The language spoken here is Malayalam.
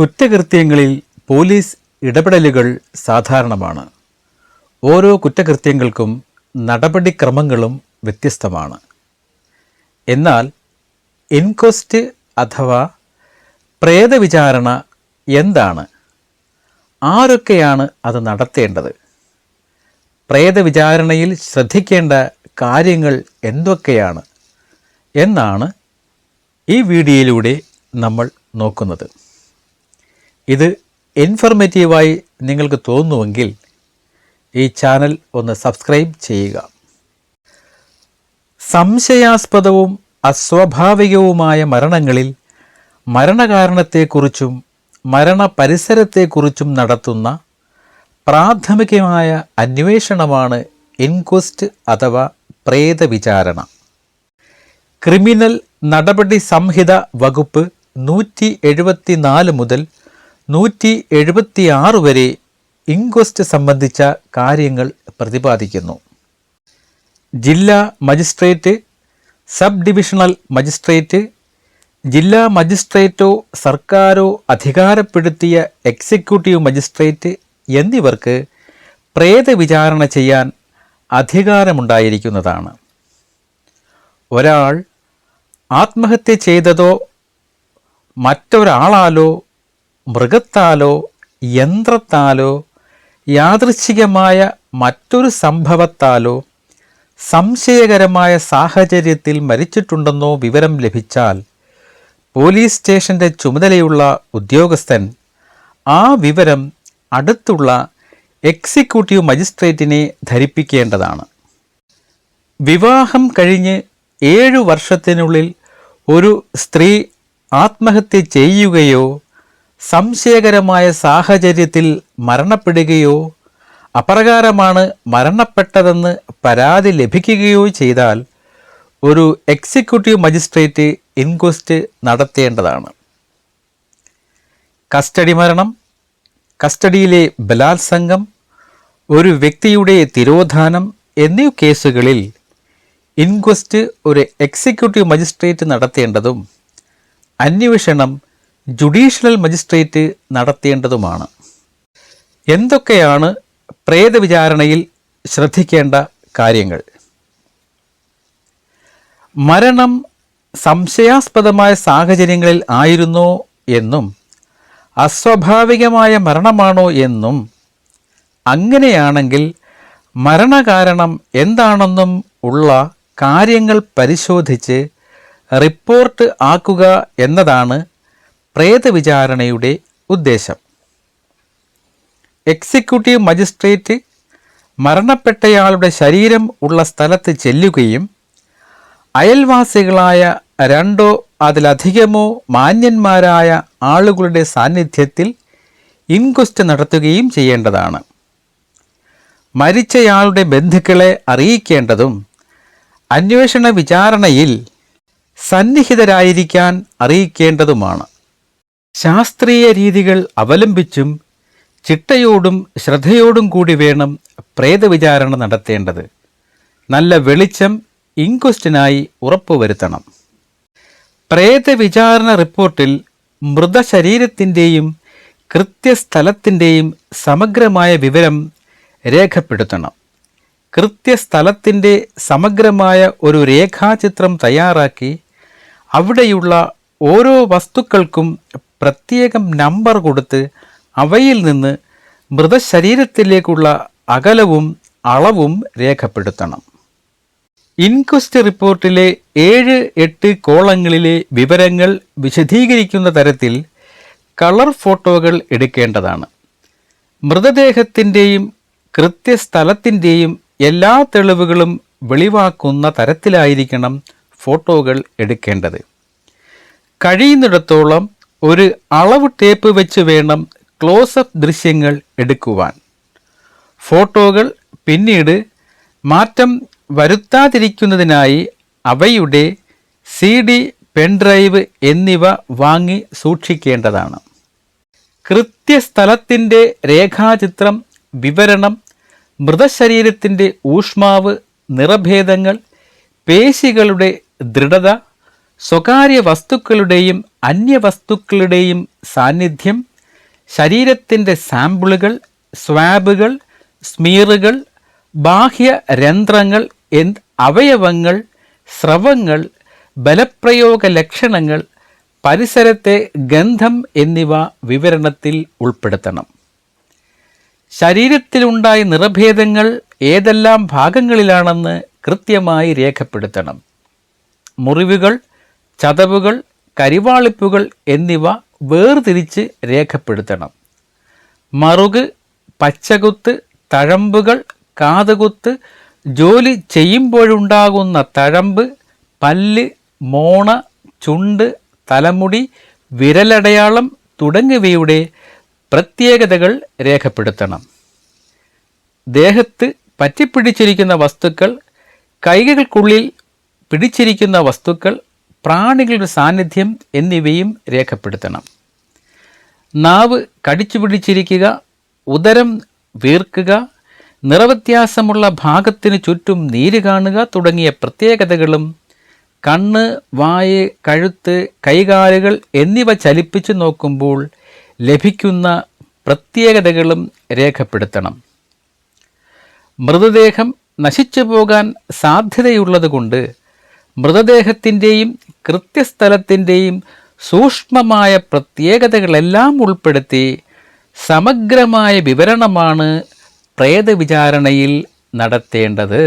കുറ്റകൃത്യങ്ങളിൽ പോലീസ് ഇടപെടലുകൾ സാധാരണമാണ്. ഓരോ കുറ്റകൃത്യങ്ങൾക്കും നടപടിക്രമങ്ങളും വ്യത്യസ്തമാണ്. എന്നാൽ ഇൻക്വസ്റ്റ് അഥവാ പ്രേതവിചാരണ എന്താണ്? ആരൊക്കെയാണ് അത് നടത്തേണ്ടത്? പ്രേതവിചാരണയിൽ ശ്രദ്ധിക്കേണ്ട കാര്യങ്ങൾ എന്തൊക്കെയാണ്? എന്നാണ് ഈ വീഡിയോയിലൂടെ നമ്മൾ നോക്കുന്നത്. ഇത് ഇൻഫർമേറ്റീവായി നിങ്ങൾക്ക് തോന്നുമെങ്കിൽ ഈ ചാനൽ ഒന്ന് സബ്സ്ക്രൈബ് ചെയ്യുക. സംശയാസ്പദവും അസ്വാഭാവികവുമായ മരണങ്ങളിൽ മരണകാരണത്തെക്കുറിച്ചും മരണപരിസരത്തെക്കുറിച്ചും നടത്തുന്ന പ്രാഥമികമായ അന്വേഷണമാണ് ഇൻക്വസ്റ്റ് അഥവാ പ്രേതവിചാരണ. ക്രിമിനൽ നടപടി സംഹിത വകുപ്പ് നൂറ്റി എഴുപത്തിനാല് മുതൽ നൂറ്റി എഴുപത്തിയാറ് വരെ ഇൻക്വസ്റ്റ് സംബന്ധിച്ച കാര്യങ്ങൾ പ്രതിപാദിക്കുന്നു. ജില്ലാ മജിസ്ട്രേറ്റ് സബ് ഡിവിഷണൽ മജിസ്ട്രേറ്റ് ജില്ലാ മജിസ്ട്രേറ്റോ സർക്കാരോ അധികാരപ്പെടുത്തിയ എക്സിക്യൂട്ടീവ് മജിസ്ട്രേറ്റ് എന്നിവർക്ക് പ്രേതവിചാരണ ചെയ്യാൻ അധികാരമുണ്ടായിരിക്കുന്നതാണ്. ഒരാൾ ആത്മഹത്യ ചെയ്തതോ മറ്റൊരാളാലോ മൃഗത്താലോ യന്ത്രത്താലോ യാദൃച്ഛികമായ മറ്റൊരു സംഭവത്താലോ സംശയകരമായ സാഹചര്യത്തിൽ മരിച്ചിട്ടുണ്ടെന്നോ വിവരം ലഭിച്ചാൽ പോലീസ് സ്റ്റേഷന്റെ ചുമതലയുള്ള ഉദ്യോഗസ്ഥൻ ആ വിവരം അടുത്തുള്ള എക്സിക്യൂട്ടീവ് മജിസ്ട്രേറ്റിനെ ധരിപ്പിക്കേണ്ടതാണ്. വിവാഹം കഴിഞ്ഞ് ഏഴു വർഷത്തിനുള്ളിൽ ഒരു സ്ത്രീ ആത്മഹത്യ ചെയ്യുകയോ സംശയകരമായ സാഹചര്യത്തിൽ മരണപ്പെടുകയോ അപ്രകാരമാണ് മരണപ്പെട്ടതെന്ന് പരാതി ലഭിക്കുകയോ ചെയ്താൽ ഒരു എക്സിക്യൂട്ടീവ് മജിസ്ട്രേറ്റ് ഇൻക്വസ്റ്റ് നടത്തേണ്ടതാണ്. കസ്റ്റഡി മരണം കസ്റ്റഡിയിലെ ബലാത്സംഗം ഒരു വ്യക്തിയുടെ തിരോധാനം എന്നീ കേസുകളിൽ ഇൻക്വസ്റ്റ് ഒരു എക്സിക്യൂട്ടീവ് മജിസ്ട്രേറ്റ് നടത്തേണ്ടതും അന്വേഷണം ജുഡീഷ്യൽ മജിസ്ട്രേറ്റ് നടത്തേണ്ടതുമാണ്. എന്തൊക്കെയാണ് പ്രേത വിചാരണയിൽ ശ്രദ്ധിക്കേണ്ട കാര്യങ്ങൾ? മരണം സംശയാസ്പദമായ സാഹചര്യങ്ങളിൽ ആയിരുന്നോ എന്നും അസ്വാഭാവികമായ മരണമാണോ എന്നും അങ്ങനെയാണെങ്കിൽ മരണകാരണം എന്താണെന്നും ഉള്ള കാര്യങ്ങൾ പരിശോധിച്ച് റിപ്പോർട്ട് ആക്കുക എന്നതാണ് പ്രേതവിചാരണയുടെ ഉദ്ദേശം. എക്സിക്യൂട്ടീവ് മജിസ്ട്രേറ്റ് മരണപ്പെട്ടയാളുടെ ശരീരം ഉള്ള സ്ഥലത്ത് ചെല്ലുകയും അയൽവാസികളായ രണ്ടോ അതിലധികമോ മാന്യന്മാരായ ആളുകളുടെ സാന്നിധ്യത്തിൽ ഇൻക്വസ്റ്റ് നടത്തുകയും ചെയ്യേണ്ടതാണ്. മരിച്ചയാളുടെ ബന്ധുക്കളെ അറിയിക്കേണ്ടതും അന്വേഷണ വിചാരണയിൽ സന്നിഹിതരായിരിക്കാൻ അറിയിക്കേണ്ടതുമാണ്. ശാസ്ത്രീയ രീതികൾ അവലംബിച്ചും ചിട്ടയോടും ശ്രദ്ധയോടും കൂടി വേണം പ്രേതവിചാരണ നടത്തേണ്ടത്. നല്ല വെളിച്ചം ഇൻക്വസ്റ്റിനായി ഉറപ്പുവരുത്തണം. പ്രേതവിചാരണ റിപ്പോർട്ടിൽ മൃതശരീരത്തിന്റെയും കൃത്യസ്ഥലത്തിന്റെയും സമഗ്രമായ വിവരം രേഖപ്പെടുത്തണം. കൃത്യസ്ഥലത്തിന്റെ സമഗ്രമായ ഒരു രേഖാചിത്രം തയ്യാറാക്കി അവിടെയുള്ള ഓരോ വസ്തുക്കൾക്കും പ്രത്യേകം നമ്പർ കൊടുത്ത് അവയിൽ നിന്ന് മൃതശരീരത്തിലേക്കുള്ള അകലവും അളവും രേഖപ്പെടുത്തണം. ഇൻക്വസ്റ്റ് റിപ്പോർട്ടിലെ ഏഴ് എട്ട് കോളങ്ങളിലെ വിവരങ്ങൾ വിശദീകരിക്കുന്ന തരത്തിൽ കളർ ഫോട്ടോകൾ എടുക്കേണ്ടതാണ്. മൃതദേഹത്തിന്റെയും കൃത്യസ്ഥലത്തിന്റെയും എല്ലാ തെളിവുകളും വെളിവാക്കുന്ന തരത്തിലായിരിക്കണം ഫോട്ടോകൾ എടുക്കേണ്ടത്. കഴിയുന്നിടത്തോളം ഒരു അളവ് ടേപ്പ് വെച്ച് വേണം ക്ലോസപ്പ് ദൃശ്യങ്ങൾ എടുക്കുവാൻ. ഫോട്ടോകൾ പിന്നീട് മാറ്റം വരുത്താതിരിക്കുന്നതിനായി അവയുടെ സി ഡി പെൻഡ്രൈവ് എന്നിവ വാങ്ങി സൂക്ഷിക്കേണ്ടതാണ്. കൃത്യസ്ഥലത്തിന്റെ രേഖാചിത്രം വിവരണം മൃതശരീരത്തിന്റെ ഊഷ്മാവ് നിറഭേദങ്ങൾ പേശികളുടെ ദൃഢത സ്വകാര്യ വസ്തുക്കളുടെയും അന്യവസ്തുക്കളുടെയും സാന്നിധ്യം ശരീരത്തിന്റെ സാമ്പിളുകൾ സ്വാബുകൾ സ്മീറുകൾ ബാഹ്യ രന്ധ്രങ്ങൾ എന്ത് അവയവങ്ങൾ സ്രവങ്ങൾ ബലപ്രയോഗ ലക്ഷണങ്ങൾ പരിസരത്തെ ഗന്ധം എന്നിവ വിവരണത്തിൽ ഉൾപ്പെടുത്തണം. ശരീരത്തിലുണ്ടായ നിറഭേദങ്ങൾ ഏതെല്ലാം ഭാഗങ്ങളിലാണെന്ന് കൃത്യമായി രേഖപ്പെടുത്തണം. മുറിവുകൾ ചതവുകൾ കരിവാളിപ്പുകൾ എന്നിവ വേർതിരിച്ച് രേഖപ്പെടുത്തണം. മറുക് പച്ചകുത്ത് തഴമ്പുകൾ കാതുകുത്ത് ജോലി ചെയ്യുമ്പോഴുണ്ടാകുന്ന തഴമ്പ് പല്ല് മോണ ചുണ്ട് തലമുടി വിരലടയാളം തുടങ്ങിയവയുടെ പ്രത്യേകതകൾ രേഖപ്പെടുത്തണം. ദേഹത്ത് പറ്റിപ്പിടിച്ചിരിക്കുന്ന വസ്തുക്കൾ കൈകൾക്കുള്ളിൽ പിടിച്ചിരിക്കുന്ന വസ്തുക്കൾ പ്രാണികളുടെ സാന്നിധ്യം എന്നിവയും രേഖപ്പെടുത്തണം. നാവ് കടിച്ചു പിടിച്ചിരിക്കുക ഉദരം വീർക്കുക നിറവ്യത്യാസമുള്ള ഭാഗത്തിന് ചുറ്റും നീര് കാണുക തുടങ്ങിയ പ്രത്യേകതകളും കണ്ണ് വായ് കഴുത്ത് കൈകാലുകൾ എന്നിവ ചലിപ്പിച്ചു നോക്കുമ്പോൾ ലഭിക്കുന്ന പ്രത്യേകതകളും രേഖപ്പെടുത്തണം. മൃതദേഹം നശിച്ചു പോകാൻ സാധ്യതയുള്ളതുകൊണ്ട് മൃതദേഹത്തിന്റെയും കൃത്യസ്ഥലത്തിന്റെയും സൂക്ഷ്മമായ പ്രത്യേകതകളെല്ലാം ഉൾപ്പെടുത്തി സമഗ്രമായ വിവരണമാണ് പ്രേതവിചാരണയിൽ നടത്തേണ്ടത്.